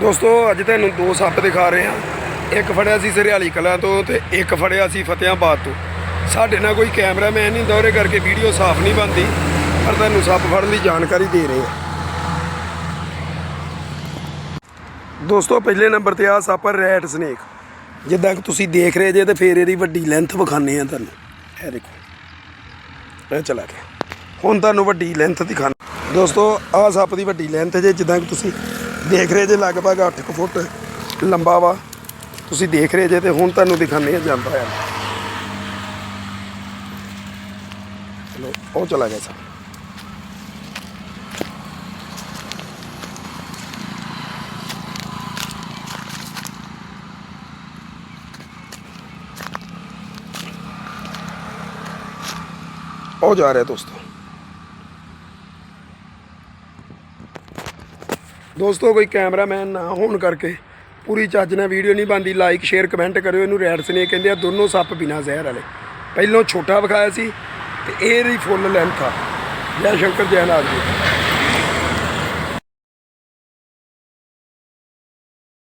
ਦੋਸਤੋ, ਅੱਜ ਤੁਹਾਨੂੰ ਦੋ ਸੱਪ ਦਿਖਾ ਰਹੇ ਹਾਂ। ਇੱਕ ਫੜਿਆ ਸੀ ਸਰਿਆਲੀ ਕਲਾਂ ਤੋਂ ਤੇ ਇੱਕ ਫੜਿਆ ਸੀ ਫਤਿਆਬਾਦ ਤੋਂ। ਸਾਡੇ ਨਾਲ ਕੋਈ ਕੈਮਰਾਮੈਨ ਨਹੀਂ ਦੌਰੇ ਕਰਕੇ ਵੀਡੀਓ ਸਾਫ਼ ਨਹੀਂ ਬਣਦੀ, ਪਰ ਤੁਹਾਨੂੰ ਸੱਪ ਫੜਨ ਦੀ ਜਾਣਕਾਰੀ ਦੇ ਰਹੇ ਹਾਂ। ਦੋਸਤੋ, ਪਹਿਲੇ ਨੰਬਰ ਤੇ ਆ ਸੱਪ, ਰੈਟ ਸਨੇਕ। ਜਿੱਦਾਂ ਕਿ ਤੁਸੀਂ ਦੇਖ ਰਹੇ ਜੇ, ਤੇ ਫੇਰ ਇਹਦੀ ਵੱਡੀ ਲੈਂਥ ਵਿਖਾਣੇ ਆ ਤੁਹਾਨੂੰ। ਇਹ ਦੇਖੋ, ਇਹ ਚਲਾ ਗਿਆ। ਹੁਣ ਤੁਹਾਨੂੰ ਵੱਡੀ ਲੈਂਥ ਦਿਖਾਣਾ ਦੋਸਤੋ, ਆਹ ਸੱਪ ਦੀ ਵੱਡੀ ਲੈਂਥ ਜੇ, ਜਿੱਦਾਂ ਕਿ ਤੁਸੀਂ ਦੇਖ ਰਹੇ ਜੇ ਲਗਭਗ 8 ਕੁ ਫੁੱਟ ਲੰਬਾ ਵਾ। ਤੁਸੀਂ ਦੇਖ ਰਹੇ ਜੇ ਤੇ ਹੁਣ ਤੁਹਾਨੂੰ ਦਿਖਾਣੇ ਆ ਜਾਂਦਾ ਆ ਚਲੋ, ਉਹ ਚਲਾ ਗਿਆ ਸੱਪ ਉਹ ਜਾ ਰਿਹਾ ਦੋਸਤੋ। ਦੋਸਤੋ ਕੋਈ ਕੈਮਰਾਮੈਨ ਨਾ ਹੋਣ ਕਰਕੇ ਪੂਰੀ ਚੱਜ ਨਾਲ ਵੀਡੀਓ ਨਹੀਂ ਬਣਦੀ ਲਾਈਕ ਸ਼ੇਅਰ ਕਮੈਂਟ ਕਰਿਓ, ਇਹਨੂੰ ਰੈਡ ਸਨੇਕ ਕਹਿੰਦੇ ਆ, ਦੋਨੋਂ ਸੱਪ ਬਿਨਾ ਜ਼ਹਿਰ ਵਾਲੇ। ਪਹਿਲੋਂ ਛੋਟਾ ਵਿਖਾਇਆ ਸੀ ਤੇ ਇਹ ਦੀ ਫੁੱਲ ਲੈਂਥ ਆ। ਜੈ ਸ਼ੰਕਰ, ਜੈ ਨਾਥ ਜੀ।